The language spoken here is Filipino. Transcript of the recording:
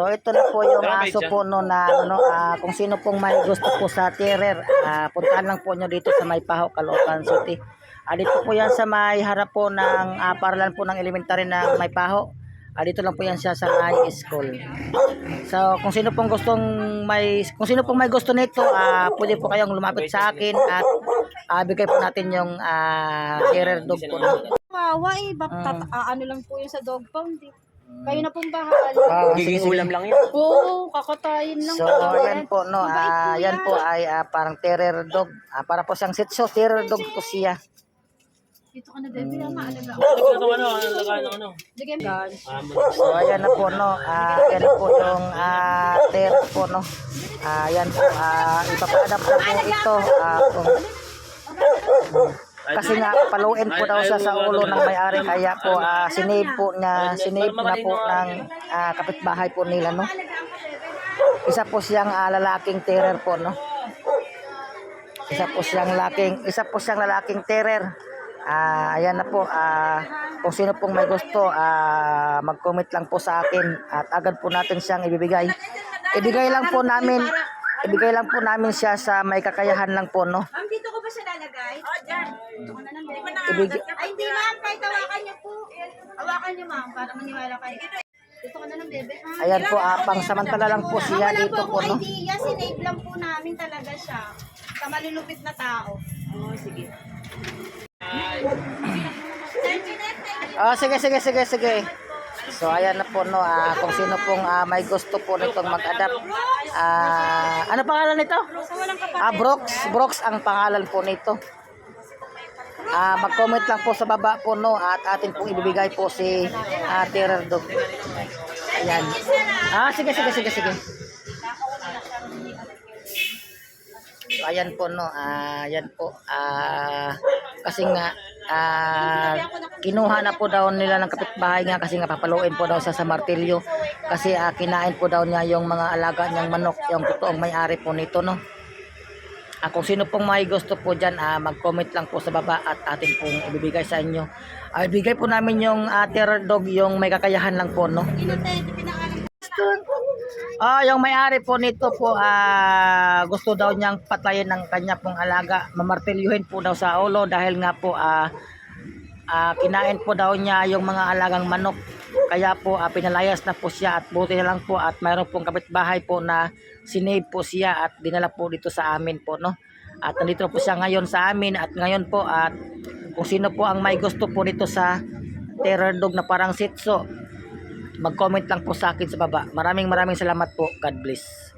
So ito na po yung Grabe aso po no na ano ah, kung sino pong may gusto po sa terror, ah, puntahan lang po nyo dito sa May Paho, Caloocan City. Ah, dito po yan sa may harap po ng ah, paralan po ng elementary ng May Paho. Ah, dito lang po yan siya sa may school. So kung sino pong gustong may kung sino pong may gusto nito, ah, pwede po kayong lumapit sa akin at ah, bigay po natin yung ah, terror dog po. No? Kawawa eh. Bak- Mm. ah, ano lang po yun sa dog pound eh. Kayo na pong bahala. Ah, sige, Giging sige. ulam lang yun. Oo, kakatayin lang. So, yan po, no. Ah, yan po ay ah, parang terror dog. Ah, para po siyang sitso, terror dog po siya. Dito ka na, Debbie. Ah, maalaga. Ano, ano, ano, ano, ano. Guys. So, ayan na po, no. Ah, yan na po yung ah, terror po, no. Ah, yan po. Ah, ipapa-adapt na po ito. Ah, kung, kasi nga, paluin po daw siya sa ulo ng may-ari. Kaya po, ah, sinave po niya, sinave na po ng ah, kapitbahay po nila, no. Isa po siyang ah, lalaking terror po, no. Isa po siyang laking, isa po siyang lalaking terror. Ah, ayan na po. Ah, kung sino pong may gusto, ah, mag-comment lang po sa akin at agad po natin siyang ibibigay. Ibigay lang po namin, ibigay lang po namin siya sa may kakayahan lang po, no. Ko ba siya lalagay? Oh, dyan. Dito ko na Ay, hindi ma'am. Kahit hawakan niyo po. Hawakan niyo ma'am, para maniwala kayo. Dito ka na lang, bebe. Ah, Ayan po, ah, pang samantala lang po siya Wala dito po, po no. akong idea. Sinave lang po namin talaga siya. Sa malulupit na tao. Oo, sige. Ah, sige, sige, sige, sige. So, ayan na po, no. Ah, kung sino pong ah, may gusto po nitong mag-adapt. Ah, ano pangalan nito? Ah, Brooks. Brooks ang pangalan po nito. Ah, mag-comment lang po sa baba po, no. At atin pong ibibigay po si ah, Terror Dog. Ayan. Ah, sige, sige, sige, sige. So, ayan po, no. Ah, ayan po. Ah, kasi nga, ah, kinuha na po daw nila ng kapitbahay nga kasi nga papaluin po daw siya sa martilyo. Kasi ah, kinain po daw niya yung mga alaga niyang manok, yung totoong may-ari po nito, no. Ah, kung sino pong may gusto po dyan, ah, mag-comment lang po sa baba at atin pong ibibigay sa inyo. Ah, ibigay po namin yung ah, terror dog, yung may kakayahan lang po, no. Ah, yung may-ari po nito po ah gusto daw niyang patayin ng kanya pong alaga, mamartilyuhin po daw sa ulo dahil nga po ah ah, kinain po daw niya yung mga alagang manok. Kaya po ah, pinalayas na po siya at buti na lang po at mayroon pong kapitbahay po na sinave po siya at dinala po dito sa amin po no. At nandito po siya ngayon sa amin at ngayon po at kung sino po ang may gusto po dito sa terror dog na parang sitso mag-comment lang po sa akin sa baba. Maraming maraming salamat po. God bless.